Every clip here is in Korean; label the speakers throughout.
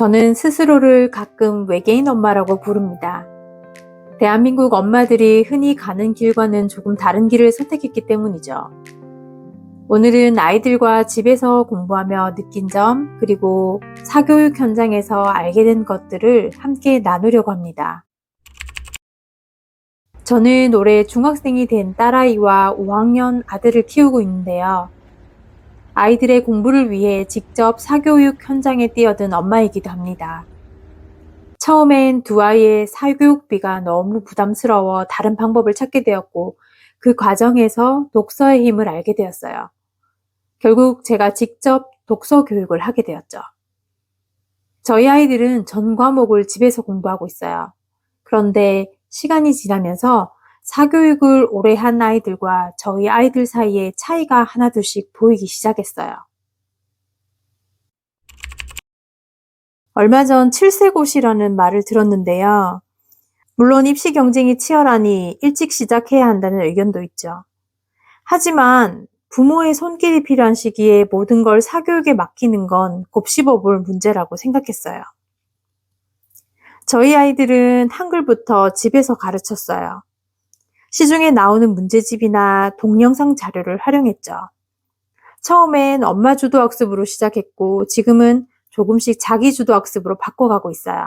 Speaker 1: 저는 스스로를 가끔 외계인 엄마라고 부릅니다. 대한민국 엄마들이 흔히 가는 길과는 조금 다른 길을 선택했기 때문이죠. 오늘은 아이들과 집에서 공부하며 느낀 점, 그리고 사교육 현장에서 알게 된 것들을 함께 나누려고 합니다. 저는 올해 중학생이 된 딸아이와 5학년 아들을 키우고 있는데요. 아이들의 공부를 위해 직접 사교육 현장에 뛰어든 엄마이기도 합니다. 처음엔 두 아이의 사교육비가 너무 부담스러워 다른 방법을 찾게 되었고, 그 과정에서 독서의 힘을 알게 되었어요. 결국 제가 직접 독서 교육을 하게 되었죠. 저희 아이들은 전 과목을 집에서 공부하고 있어요. 그런데 시간이 지나면서 사교육을 오래 한 아이들과 저희 아이들 사이에 차이가 하나둘씩 보이기 시작했어요. 얼마 전 7세 고시라는 말을 들었는데요. 물론 입시 경쟁이 치열하니 일찍 시작해야 한다는 의견도 있죠. 하지만 부모의 손길이 필요한 시기에 모든 걸 사교육에 맡기는 건 곱씹어 볼 문제라고 생각했어요. 저희 아이들은 한글부터 집에서 가르쳤어요. 시중에 나오는 문제집이나 동영상 자료를 활용했죠. 처음엔 엄마 주도 학습으로 시작했고 지금은 조금씩 자기 주도 학습으로 바꿔가고 있어요.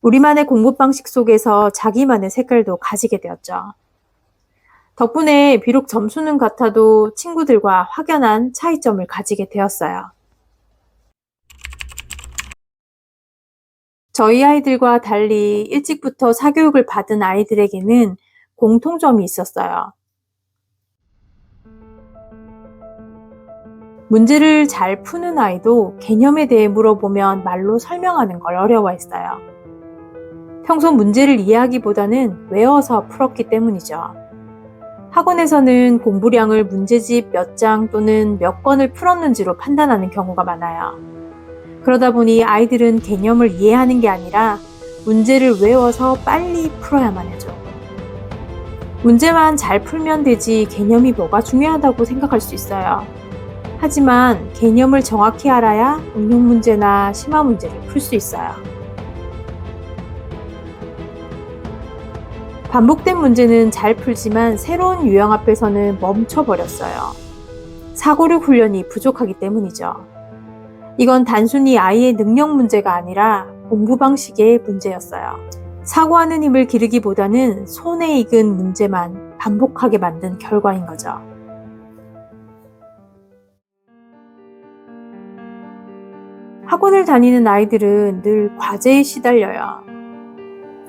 Speaker 1: 우리만의 공부 방식 속에서 자기만의 색깔도 가지게 되었죠. 덕분에 비록 점수는 같아도 친구들과 확연한 차이점을 가지게 되었어요. 저희 아이들과 달리 일찍부터 사교육을 받은 아이들에게는 공통점이 있었어요. 문제를 잘 푸는 아이도 개념에 대해 물어보면 말로 설명하는 걸 어려워했어요. 평소 문제를 이해하기보다는 외워서 풀었기 때문이죠. 학원에서는 공부량을 문제집 몇 장 또는 몇 권을 풀었는지로 판단하는 경우가 많아요. 그러다 보니 아이들은 개념을 이해하는 게 아니라 문제를 외워서 빨리 풀어야만 하죠. 문제만 잘 풀면 되지 개념이 뭐가 중요하다고 생각할 수 있어요. 하지만 개념을 정확히 알아야 응용 문제나 심화 문제를 풀 수 있어요. 반복된 문제는 잘 풀지만 새로운 유형 앞에서는 멈춰버렸어요. 사고력 훈련이 부족하기 때문이죠. 이건 단순히 아이의 능력 문제가 아니라 공부 방식의 문제였어요. 사고하는 힘을 기르기보다는 손에 익은 문제만 반복하게 만든 결과인 거죠. 학원을 다니는 아이들은 늘 과제에 시달려요.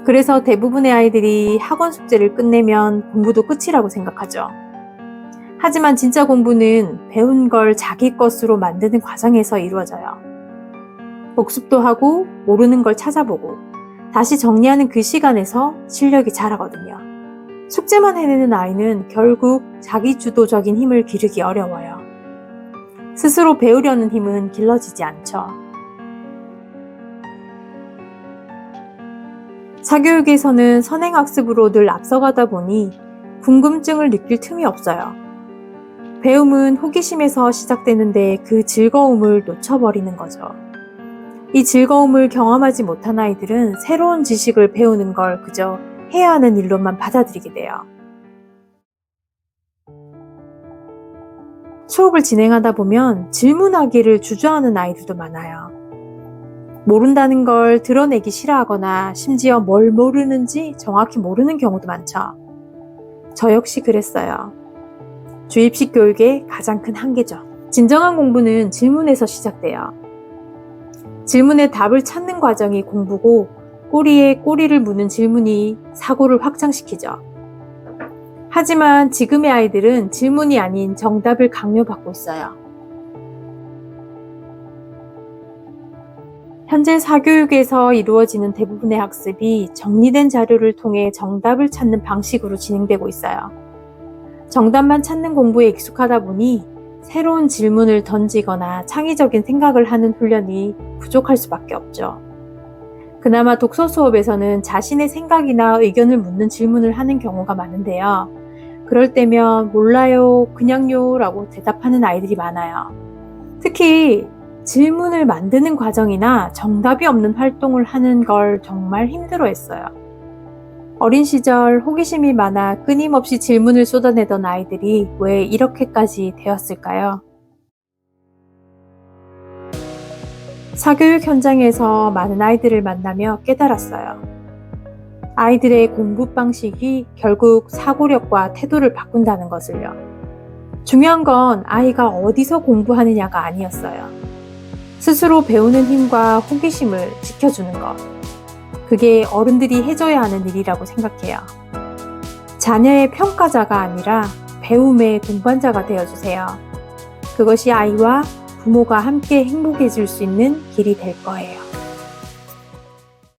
Speaker 1: 그래서 대부분의 아이들이 학원 숙제를 끝내면 공부도 끝이라고 생각하죠. 하지만 진짜 공부는 배운 걸 자기 것으로 만드는 과정에서 이루어져요. 복습도 하고 모르는 걸 찾아보고 다시 정리하는 그 시간에서 실력이 자라거든요. 숙제만 해내는 아이는 결국 자기 주도적인 힘을 기르기 어려워요. 스스로 배우려는 힘은 길러지지 않죠. 사교육에서는 선행학습으로 늘 앞서가다 보니 궁금증을 느낄 틈이 없어요. 배움은 호기심에서 시작되는데 그 즐거움을 놓쳐버리는 거죠. 이 즐거움을 경험하지 못한 아이들은 새로운 지식을 배우는 걸 그저 해야 하는 일로만 받아들이게 돼요. 수업을 진행하다 보면 질문하기를 주저하는 아이들도 많아요. 모른다는 걸 드러내기 싫어하거나 심지어 뭘 모르는지 정확히 모르는 경우도 많죠. 저 역시 그랬어요. 주입식 교육의 가장 큰 한계죠. 진정한 공부는 질문에서 시작돼요. 질문에 답을 찾는 과정이 공부고 꼬리에 꼬리를 무는 질문이 사고를 확장시키죠. 하지만 지금의 아이들은 질문이 아닌 정답을 강요받고 있어요. 현재 사교육에서 이루어지는 대부분의 학습이 정리된 자료를 통해 정답을 찾는 방식으로 진행되고 있어요. 정답만 찾는 공부에 익숙하다 보니 새로운 질문을 던지거나 창의적인 생각을 하는 훈련이 부족할 수밖에 없죠. 그나마 독서 수업에서는 자신의 생각이나 의견을 묻는 질문을 하는 경우가 많은데요. 그럴 때면 몰라요, 그냥요 라고 대답하는 아이들이 많아요. 특히 질문을 만드는 과정이나 정답이 없는 활동을 하는 걸 정말 힘들어 했어요. 어린 시절 호기심이 많아 끊임없이 질문을 쏟아내던 아이들이 왜 이렇게까지 되었을까요? 사교육 현장에서 많은 아이들을 만나며 깨달았어요. 아이들의 공부 방식이 결국 사고력과 태도를 바꾼다는 것을요. 중요한 건 아이가 어디서 공부하느냐가 아니었어요. 스스로 배우는 힘과 호기심을 지켜주는 것. 그게 어른들이 해줘야 하는 일이라고 생각해요. 자녀의 평가자가 아니라 배움의 동반자가 되어주세요. 그것이 아이와 부모가 함께 행복해질 수 있는 길이 될 거예요.